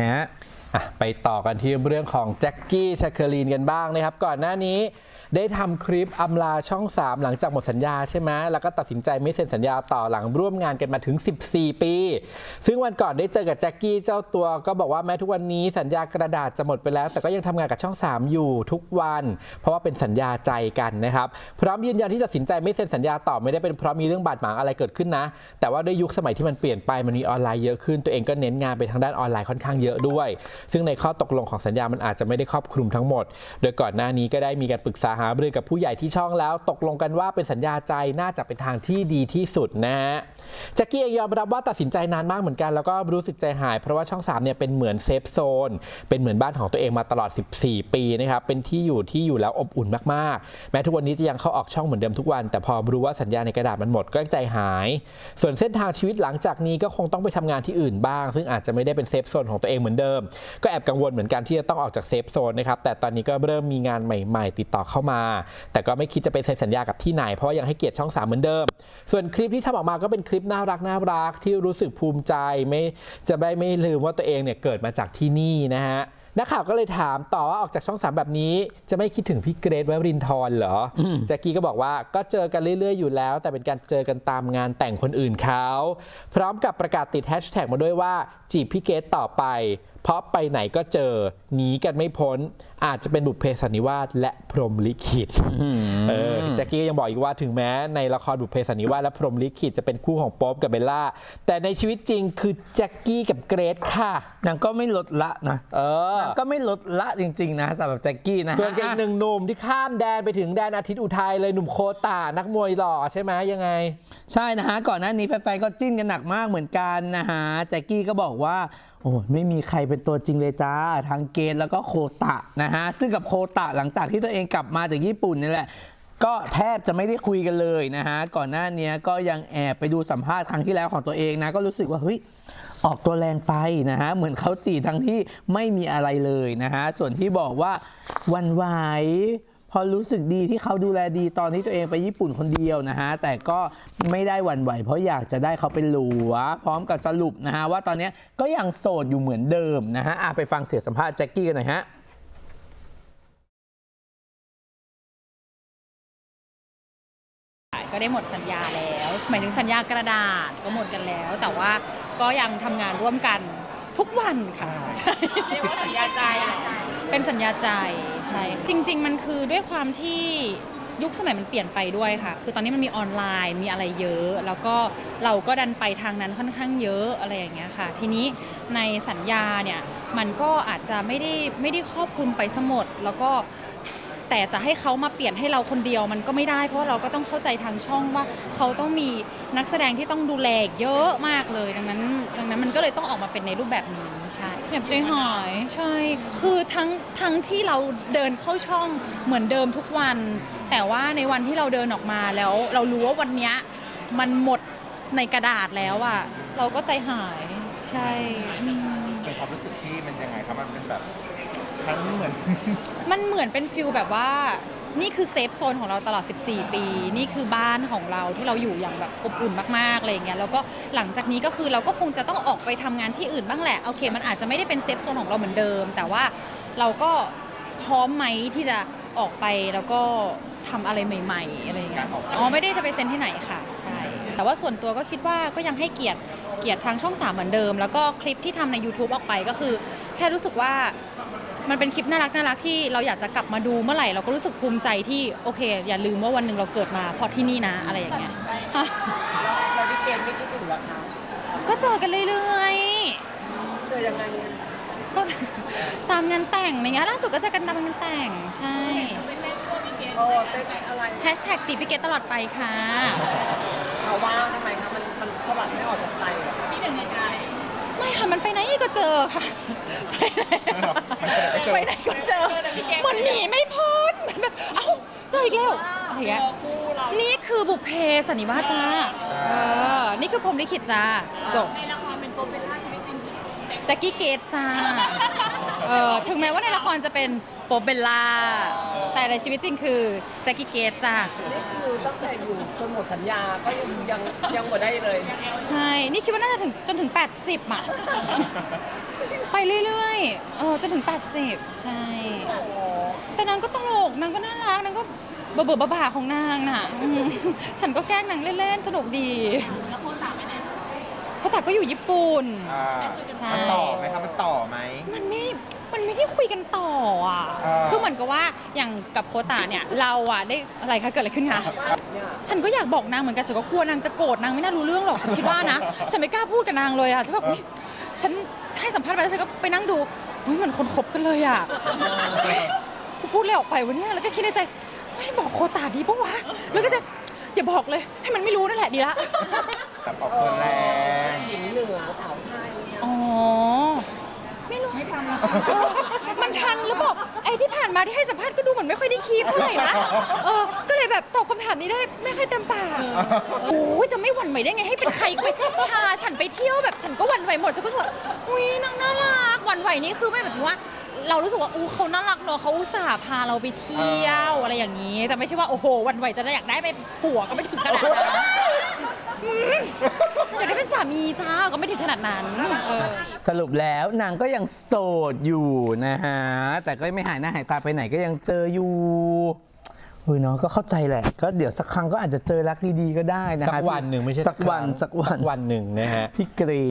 ฮะ ไปต่อกันที่เรื่องของแจ็คกี้ชาเคอรีนกันบ้างนะครับ ก่อนหน้านี้ได้ทำคลิปอำลาช่อง 3 หลังจากหมดสัญญาใช่ไหมแล้วก็ตัดสินใจไม่เซ็นสัญญาต่อหลังร่วมงานกันมาถึง 14 ปี ซึ่งวันก่อนได้เจอกับแจ็คกี้เจ้าตัวก็บอกว่าแม้ทุกวันนี้สัญญากระดาษจะหมดไปแล้ว แต่ก็ยังทำงานกับช่อง 3 อยู่ทุกวัน เพราะว่าเป็นสัญญาใจกันนะครับพร้อมยืนยันที่ตัดสินใจไม่เซ็นสัญญาต่อไม่ได้เป็นเพราะมีเรื่องบาดหมางอะไรเกิดขึ้นนะ แต่ว่าด้วยยุคสมัยที่มันเปลี่ยนไปมันมีออนไลน์เยอะขึ้นตัวเองก็เน้นงานไปทางด้านออนไลน์ค่อนข้างเยอะด้วยซึ่งในข้อตกลงของสัญญามันอาจจะไม่ได้ครอบคลุมทั้งหมด โดยก่อนหน้านี้ก็ได้มีการปรึกษาหารือกับผู้ใหญ่ที่ช่องแล้ว ตกลงกันว่าเป็นสัญญาใจน่าจะเป็นทางที่ดีที่สุดนะฮะแจ็คกี้เองยอมรับว่าตัดสินใจนานมากเหมือนกันแล้วก็รู้สึกใจหาย เพราะว่าช่อง3เนี่ยเป็นเหมือนเซฟโซนเป็นเหมือนบ้านของตัวเองมาตลอด 14 ปีนะครับเป็นที่อยู่ที่อยู่แล้วอบอุ่นมากๆ แม้ทุกวันนี้จะยังเข้าออกช่องเหมือนเดิมทุกวัน แต่พอรู้ว่าสัญญาในกระดาษมันหมดก็ใจหาย ส่วนเส้นทางชีวิตหลังจากนี้ก็คงต้องไปทำงานที่อื่นบ้าง ซึ่งอาจจะไม่ได้เป็นเซฟโซนของตัวเองเหมือนเดิมก็แอบกังวลเหมือนกันที่จะต้องออกจากเซฟโซนนะครับแต่ตอนนี้ก็เริ่มมีงานใหม่ๆ ติดต่อเข้ามา แต่ก็ไม่คิดจะไปเซ็นสัญญากับที่ไหน เพราะายังให้เกียรติช่อง 3 เหมือนเดิม ส่วนคลิปที่ทำออกมาก็เป็นคลิปน่ารักน่ารักที่รู้สึกภูมิใจไม่จะไม่ไม่ลืมว่าตัวเองเนี่ยเกิดมาจากที่นี่นะฮะนักข่าวก็เลยถามต่อว่าออกจากช่อง3แบบนี้ จะไม่คิดถึงพี่เกรทวรินทร์เหรอแจ็คกี้ก็บอกว่าก็เจอกันเรื่อย ๆ อยู่แล้ว แต่เป็นการเจอกันตามงานแต่งคนอื่นเขา พร้อมกับประกาศติดแฮชแท็กมาด้วยว่าจีบพี่เกรทต่อไป เพราะไปไหนก็เจอหนีกันไม่พ้น อาจจะเป็นบุพเพสันนิวาสและพรหมลิขิตเออแจ็คกี้ก็ยังบอกอีกว่าถึงแม้ในละครบุพเพสันนิวาสและพรหมลิขิตจะเป็นคู่ของโป๊ปกับเบลล่า แต่ในชีวิตจริงคือแจ็คกี้กับเกรทค่ะนางก็ไม่ลดละนะเออนางก็ไม่ลดละจริง ๆ นะสำหรับแจ็คกี้นะฮะส่วนอีกหนึ่งหนุ่มที่ข้ามแดนไปถึงแดนอาทิตย์อุทัยเลยหนุ่มโคตานักมวยหล่อใช่ไหมยังไง ใช่นะฮะก่อนหน้านี้แฟนๆก็จิ้นกันหนักมากเหมือนกันนะฮะแจ็คกี้ก็บอกว่า โอ้ยไม่มีใครเป็นตัวจริงเลยจ้าทั้งเกณฑ์แล้วก็โคตะนะฮะซึ่งกับโคตะหลังจากที่ตัวเองกลับมาจากญี่ปุ่นนี่แหละก็แทบจะไม่ได้คุยกันเลยนะฮะก่อนหน้านี้ก็ยังแอบไปดูสัมภาษณ์ครั้งที่แล้วของตัวเองนะก็รู้สึกว่าเฮ้ยออกตัวแรงไปนะฮะเหมือนเขาจีทั้งที่ไม่มีอะไรเลยนะฮะส่วนที่บอกว่าวันไหว พอรู้สึกดีที่เขาดูแลดีตอนที่ตัวเองไปญี่ปุ่นคนเดียวนะฮะแต่ก็ไม่ได้หวั่นไหว เพราะอยากจะได้เขาเป็นหลัว พร้อมกับสรุปนะฮะว่าตอนเนี้ยก็ยังโสดอยู่เหมือนเดิมนะฮะอะไปฟังเสียงสัมภาษณ์แจ็คกี้กันหน่อยฮะก็ได้หมดสัญญาแล้ว หมายถึงสัญญากระดาษก็หมดกันแล้ว แต่ว่าก็ยังทำงานร่วมกันทุกวันค่ะใช่เรียกว่าสัญญาใจ เป็นสัญญาใจใช่จริง ๆ มันคือด้วยความที่ยุคสมัยมันเปลี่ยนไปด้วยค่ะ คือตอนนี้มันมีออนไลน์มีอะไรเยอะ แล้วก็เราก็ดันไปทางนั้นค่อนข้างเยอะอะไรอย่างเงี้ยค่ะ ทีนี้ในสัญญาเนี่ยมันก็อาจจะไม่ได้ไม่ได้ครอบคลุมไปสมดแล้วก็ แต่จะให้เขามาเปลี่ยนให้เราคนเดียวมันก็ไม่ได้ เพราะเราก็ต้องเข้าใจทางช่องว่าเขาต้องมีนักแสดงที่ต้องดูแลเยอะมากเลย ดังนั้น ดังนั้นมันก็เลยต้องออกมาเป็นในรูปแบบนี้ใช่เจ็บใจหายใช่คือทั้งทั้งที่เราเดินเข้าช่องเหมือนเดิมทุกวัน แต่ว่าในวันที่เราเดินออกมาแล้วเรารู้ว่าวันเนี้ยมันหมดในกระดาษแล้วอะเราก็ใจหายใช่อืม เป็นความรู้สึกที่มันยังไงครับมันเป็นแบบฉันเหมือน มันเหมือนเป็นฟิลแบบว่า นี่คือเซฟโซนของเราตลอด 14 ปี นี่คือบ้านของเราที่เราอยู่อย่างแบบอบอุ่นมากๆอะไรอย่างเงี้ย แล้วก็หลังจากนี้ก็คือเราก็คงจะต้องออกไปทำงานที่อื่นบ้างแหละ โอเค มันอาจจะไม่ได้เป็นเซฟโซนของเราเหมือนเดิม แต่ว่าเราก็พร้อมไหมที่จะออกไปแล้วก็ทำอะไรใหม่ ๆ อะไรอย่างเงี้กายรออกไป อ๋อ ไม่ได้จะไปเซ็นที่ไหนค่ะ ใช่ แต่ว่าส่วนตัวก็คิดว่าก็ยังให้เกียรติ เกียรติทางช่อง 3 เหมือนเดิม แล้วก็คลิปที่ทำใน YouTube ออกไปก็คือ แค่รู้สึกว่ามันเป็นคลิปน่ารักน่ารักที่เราอยากจะกลับมาดูเมื่อไหร่เราก็รู้สึกภูมิใจที่โอเค อย่าลืมว่าวันหนึ่งเราเกิดมาเพราะที่นี่นะอะไรอย่างเงี้ยอะเราพี่เกณฑ์ไม่คิดถึงเหรอคะก็เจอกันเรื่อยเจอยังไงๆก็ตามงานแต่งอะไรเงี้ยล่าสุดก็เจอกันตามงานแต่งใช่โอ้เต้นอะไรแฮชแท็กจีพิเกตตลอดไปค่ะเขาว่าทำไมคะมันมันสลัดไม่ออก เจอค่ะไปไหนไปไหนก็เจอเหมันหนีไม่พ้นเหมือนแบบเอ้าเจออีกแล้วอะไรอย่างเงี้ยคู่เรานี่คือบุพเพสันนิวาสจ้าเออนี่คือพรหมลิขิตจ้าจบในละครเป็นโปรเป็นล่าชีวิตจริงแจ็คกี้เกตจ้าเออถึงแม้ว่าในละครจะเป็นโปเบลล่า แต่ในชีวิตจริงคือแจ็คกี้เกตจ้านี่คือตั้งแต่อยู่จนหมดสัญญาก็ยังยังยังหมดได้เลยใช่นี่คิดว่าน่าจะถึงจนถึง 80อะไปเรื่อยๆเออจนถึง 80 ใช่ แต่นางก็ตลกนางก็น่ารักนางก็เบื่อๆบ้าๆของนางน่ะอืมฉันก็แกล้งนางเล่นๆ สนุกดีแล้วโคตาไปไหนโคตาก็อยู่ญี่ปุ่น อ่าใช่ มันต่อไหมครับ มันต่อไหมมันไม่ มันไม่ได้คุ ยกันต่ออะอ่า คือเหมือนกับว่าอย่างกับโคตาเนี่ยเราอะได้อะไรคะเกิดอะไรขึ้นคะฉันก็อยากบอกนางเหมือนกันฉันก็กลัวนางจะโกรธนางไม่น่ารู้เรื่องหรอกฉันคิดว่านะฉันไม่กล้าพูดกับนางเลยอะฉันแบบอุ๊ยฉันให้สัมภาษณ์ไปแล้วฉันก็ไปนั่งดูเฮ้ยเหมือนคนคบกันเลยอะ กูพูดอะไรออกไปวะเนี่ยแล้วก็คิดในใจไม่บอกโคตาดีปะวะ แล้วก็จะอย่าบอกเลย ให้มันไม่รู้นั่นแหละดีละแบบออกตัวแรง หญิงเหนือสาวไทยเนี่ยอ๋อ ไม่รู้ให้ทำมันทันแล้วบอกไอ้ที่ผ่านมาที่ให้สัมภาษณ์ก็ดูเหมือนไม่ค่อยได้คีบเท่าไหร่นะเออก็เลยแบบตอบคำถามนี้ได้ไม่ค่อยเต็มปากโอ้ยจะไม่หวั่นไหวได้ไงให้เป็นใครก็ไปพาฉันไปเที่ยวแบบฉันก็หวั่นไหวหมดฉันก็รู้สึกว่าอุ้ยนางน่ารักหวั่นไหวนี่คือไม่แบบถึงว่า เรารู้สึกว่าอู้เขาน่ารักเนอะเขาอุตส่าห์พาเราไปเที่ยวอะไรอย่างนี้ แต่ไม่ใช่ว่าโอ้โหหวั่นไหวจะได้อยากได้ไปผัวก็ไม่ถึงขนาดนั้น อืมอยากได้เป็นสามีจ้าก็ไม่ถึงขนาดนั้นเออสรุปแล้วนางก็ยังโสดอยู่นะฮะ แต่ก็ไม่หายหน้าหายตาไปไหนก็ยังเจออยู่เฮ้ยเนาะก็เข้าใจแหละ ก็เดี๋ยวสักครั้งก็อาจจะเจอรักดีๆก็ได้นะสัฮะกวันหนึ่งไม่ใช่สักวันครั้งสักวันวันหนึ่งนะฮะ พี่เกร